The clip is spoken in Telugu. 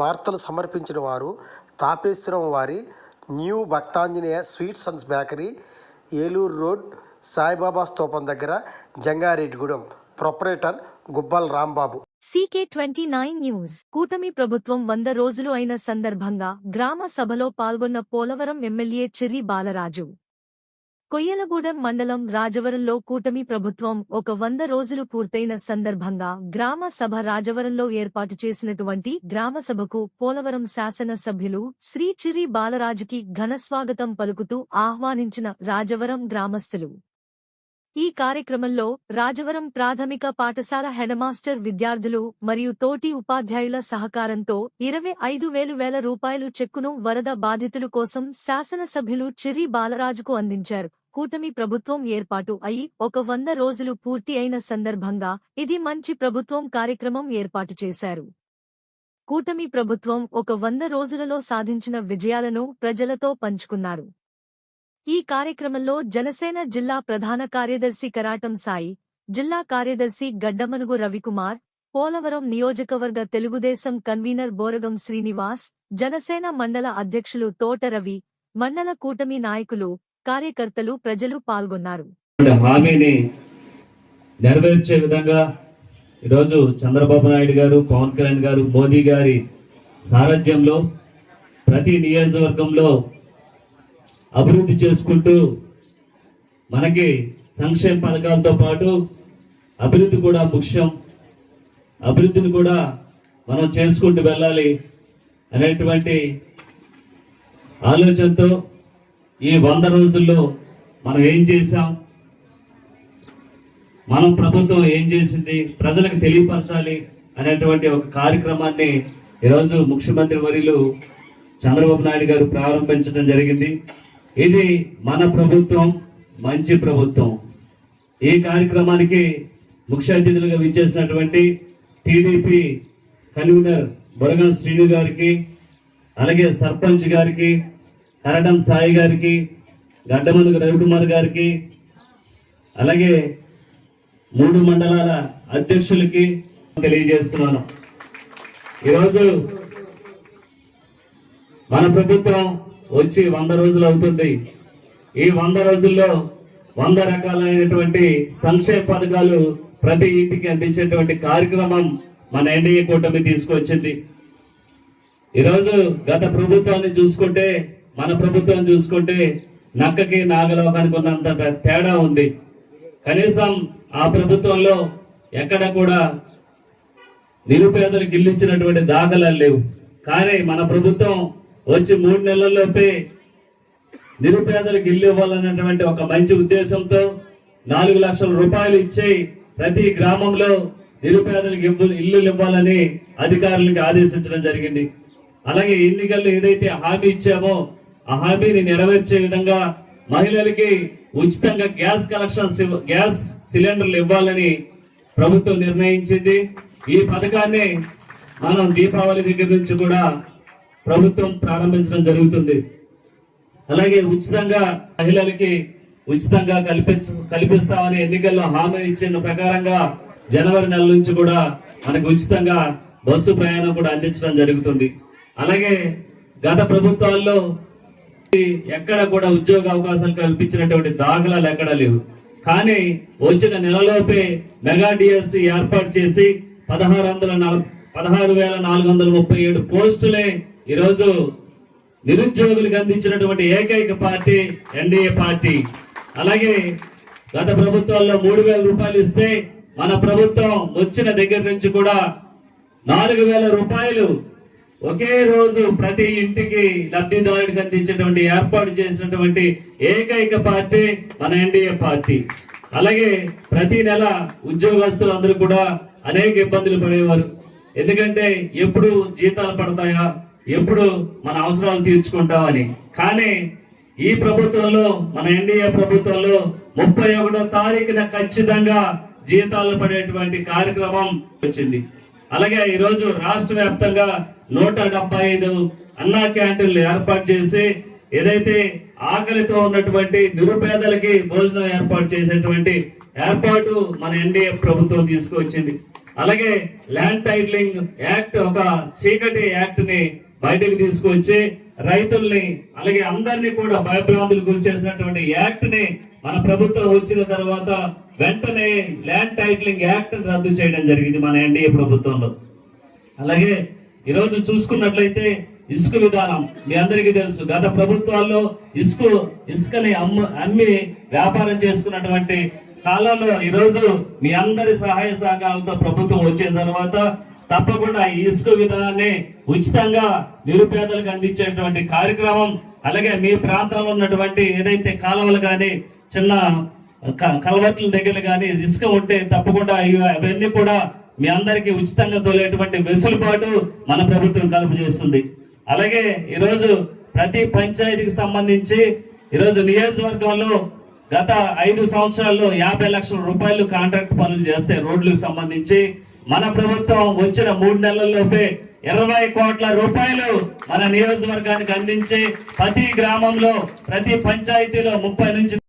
వార్తలు సమర్పించిన వారు తాపేశ్వరం వారి new Bhakthanjaneya sweets and bakery Eluru road Saibaba స్తూపం దగ్గర Jangareddygudem. Proprietor Gubbala Rambabu. CK twenty nine news. కూటమి ప్రభుత్వం వంద రోజులు అయిన సందర్భంగా గ్రామ సభలో పాల్గొన్న పోలవరం ఎమ్మెల్యే చిరి బాలరాజు. కొయ్యలగూడెం మండలం రాజవరంలో కూటమి ప్రభుత్వం ఒక వంద రోజులు పూర్తయిన సందర్భంగా గ్రామ సభ రాజవరంలో ఏర్పాటు చేసినటువంటి గ్రామ సభకు పోలవరం శాసన సభ్యులు శ్రీ చిరి బాలరాజుకి ఘనస్వాగతం పలుకుతూ ఆహ్వానించిన రాజవరం గ్రామస్తులు. ఈ కార్యక్రమంలో రాజవరం ప్రాథమిక పాఠశాల హెడమాస్టర్ విద్యార్థులు మరియు తోటి ఉపాధ్యాయుల సహకారంతో ఇరవై ఐదు వేలు వేల రూపాయలు చెక్కును వరద బాధితుల కోసం శాసనసభ్యులు చిరి బాలరాజుకు అందించారు. కూటమి ప్రభుత్వం ఏర్పాటు అయి ఒక వంద రోజులు పూర్తి అయిన సందర్భంగా ఇది మంచి ప్రభుత్వం కార్యక్రమం ఏర్పాటు చేశారు. కూటమి ప్రభుత్వం ఒక వంద రోజులలో సాధించిన విజయాలను ప్రజలతో పంచుకున్నారు. ఈ కార్యక్రమంలో జనసేన జిల్లా ప్రధాన కార్యదర్శి కరాటం సాయి జిల్లా కార్యదర్శి గడ్డమనుగు రవికుమార్ పోలవరం నియోజకవర్గ తెలుగుదేశం కన్వీనర్ బోరగం శ్రీనివాస్ జనసేన మండల అధ్యక్షులు తోట రవి మండల కూటమి నాయకులు కార్యకర్తలు ప్రజలు పాల్గొన్నారు. హామీని నెరవేర్చే విధంగా ఈరోజు చంద్రబాబు నాయుడు గారు పవన్ కళ్యాణ్ గారు మోదీ గారి సారథ్యంలో ప్రతి నియోజకవర్గంలో అభివృద్ధి చేసుకుంటూ మనకి సంక్షేమ పథకాలతో పాటు అభివృద్ధి కూడా ముఖ్యం. అభివృద్ధిని కూడా మనం చేసుకుంటూ వెళ్ళాలి అనేటువంటి ఆలోచనతో ఈ వంద రోజుల్లో మనం ఏం చేశాం? మనం ప్రభుత్వం ఏం చేసింది? ప్రజలకు తెలియపరచాలి అనేటువంటి ఒక కార్యక్రమాన్ని ఈరోజు ముఖ్యమంత్రి వర్యులు చంద్రబాబు నాయుడు గారు ప్రారంభించడం జరిగింది. ఇది మన ప్రభుత్వం మంచి ప్రభుత్వం. ఈ కార్యక్రమానికి ముఖ్య అతిథులుగా విచ్చేసినటువంటి టీడీపీ కన్వీనర్ బురగం శ్రీను గారికి అలాగే సర్పంచ్ గారికి కరటం సాయి గారికి గడ్డమనుగు రవికుమార్ గారికి అలాగే మూడు మండలాల అధ్యక్షులకి తెలియజేస్తున్నాను. ఈరోజు మన ప్రభుత్వం వచ్చి వంద రోజులు అవుతుంది. ఈ వంద రోజుల్లో వంద రకాలైనటువంటి సంక్షేమ పథకాలు ప్రతి ఇంటికి అందించేటువంటి కార్యక్రమం మన ఎన్డీఏ కూటమి తీసుకొచ్చింది. ఈరోజు గత ప్రభుత్వాన్ని చూసుకుంటే మన ప్రభుత్వం చూసుకుంటే నక్కకి నాగలోకానికి ఉన్నంత తేడా ఉంది. కనీసం ఆ ప్రభుత్వంలో ఎక్కడ కూడా నిరుపేదలకు ఇల్లు ఇచ్చినటువంటి దాఖలాలు లేవు. కానీ మన ప్రభుత్వం వచ్చి మూడు నెలల్లోపే నిరుపేదలకు ఇల్లు ఇవ్వాలన్నటువంటి ఒక మంచి ఉద్దేశంతో నాలుగు లక్షల రూపాయలు ఇచ్చి ప్రతి గ్రామంలో నిరుపేదలకు ఇవ్వ- ఇల్లులు ఇవ్వాలని అధికారులకు ఆదేశించడం జరిగింది. అలాగే ఎన్నికల్లో ఏదైతే హామీ ఇచ్చామో ఆ హామీని నెరవేర్చే విధంగా మహిళలకి ఉచితంగా గ్యాస్ కలెక్షన్ గ్యాస్ సిలిండర్లు ఇవ్వాలని ప్రభుత్వం నిర్ణయించింది. ఈ పథకాన్ని మనం దీపావళి దగ్గర నుంచి కూడా ప్రభుత్వం ప్రారంభించడం జరుగుతుంది. అలాగే ఉచితంగా మహిళలకి ఉచితంగా కల్పించ కల్పిస్తామని ఎన్నికల్లో హామీ ఇచ్చిన ప్రకారంగా జనవరి నెల నుంచి కూడా మనకు ఉచితంగా బస్సు ప్రయాణం కూడా అందించడం జరుగుతుంది. అలాగే గత ప్రభుత్వాల్లో ఎక్కడ కూడా ఉద్యోగ అవకాశాలు కల్పించినటువంటి దాఖలాలు ఎక్కడ లేవు. కానీ వచ్చిన నెలలోపే మెగా డిఎస్సి ఏర్పాటు చేసి పదహారు వందల నలభై పదహారు వేల నాలుగు వందల ముప్పై ఏడు పోస్టులే ఈరోజు నిరుద్యోగులకు అందించినటువంటి ఏకైక పార్టీ ఎన్డీఏ పార్టీ. అలాగే గత ప్రభుత్వాల్లో మూడు వేల రూపాయలు ఇస్తే మన ప్రభుత్వం వచ్చిన దగ్గర నుంచి కూడా నాలుగు వేల రూపాయలు ఒకే రోజు ప్రతి ఇంటికి లబ్ధిదారుడికి అందించేటువంటి ఏర్పాటు చేసినటువంటి ఏకైక పార్టీ మన ఎన్డీఏ పార్టీ. అలాగే ప్రతి నెల ఉద్యోగస్తులు అందరూ కూడా అనేక ఇబ్బందులు పడేవారు. ఎందుకంటే ఎప్పుడు జీతాలు పడతాయా? ఎప్పుడు మన అవసరాలు తీర్చుకుంటామని. కానీ ఈ ప్రభుత్వంలో మన ఎన్డీఏ ప్రభుత్వంలో ముప్పై ఒకటో తారీఖున ఖచ్చితంగా జీతాలు పడేటువంటి కార్యక్రమం వచ్చింది. అలాగే ఈరోజు రాష్ట్ర వ్యాప్తంగా నూట డెబ్బై ఐదు అన్నా క్యాంటీన్లు ఏర్పాటు చేసి ఏదైతే ఆకలితో ఉన్నటువంటి నిరుపేదలకి భోజనం ఏర్పాటు చేసేటువంటి ఏర్పాటు మన ఎన్డీఏ ప్రభుత్వం తీసుకొచ్చింది. అలాగే ల్యాండ్ టైటిలింగ్ యాక్ట్ ఒక చీకటి యాక్ట్ని బయటకు తీసుకొచ్చి రైతుల్ని అలాగే అందరినీ కూడా భయభ్రాంతులు గురి చేసినటువంటి యాక్ట్ని మన ప్రభుత్వం వచ్చిన తర్వాత వెంటనే ల్యాండ్ టైటిలింగ్ యాక్ట్ రద్దు చేయడం జరిగింది మన ఎన్డీఏ ప్రభుత్వంలో. అలాగే ఈరోజు చూసుకున్నట్లయితే ఇసుక విధానం మీ అందరికీ తెలుసు. గత ప్రభుత్వాల్లో ఇసుక ఇసుకని అమ్ము అమ్మి వ్యాపారం చేసుకున్నటువంటి కాలంలో ఈరోజు మీ అందరి సహాయ సహకారాలతో ప్రభుత్వం వచ్చిన తర్వాత తప్పకుండా ఈ ఇసుక విధానాన్ని ఉచితంగా నిరుపేదలకు అందించేటువంటి కార్యక్రమం అలాగే మీ ప్రాంతంలో ఉన్నటువంటి ఏదైతే కాలువలు కానీ చిన్న క- కలవట్ల దగ్గర కానీ ఇసుక ఉంటే తప్పకుండా అవన్నీ కూడా మీ అందరికీ ఉచితంగా తోలేటువంటి వెసులుబాటు మన ప్రభుత్వం కలుపు చేస్తుంది. అలాగే ఈరోజు ప్రతి పంచాయతీకి సంబంధించి ఈరోజు నియోజకవర్గంలో గత ఐదు సంవత్సరాల్లో యాభై లక్షల రూపాయలు కాంట్రాక్ట్ పనులు చేస్తే రోడ్లకు సంబంధించి మన ప్రభుత్వం వచ్చిన మూడు నెలల్లోపే ఇరవై కోట్ల రూపాయలు మన నియోజకవర్గానికి అందించి ప్రతి గ్రామంలో ప్రతి పంచాయతీలో ముప్పై నుంచి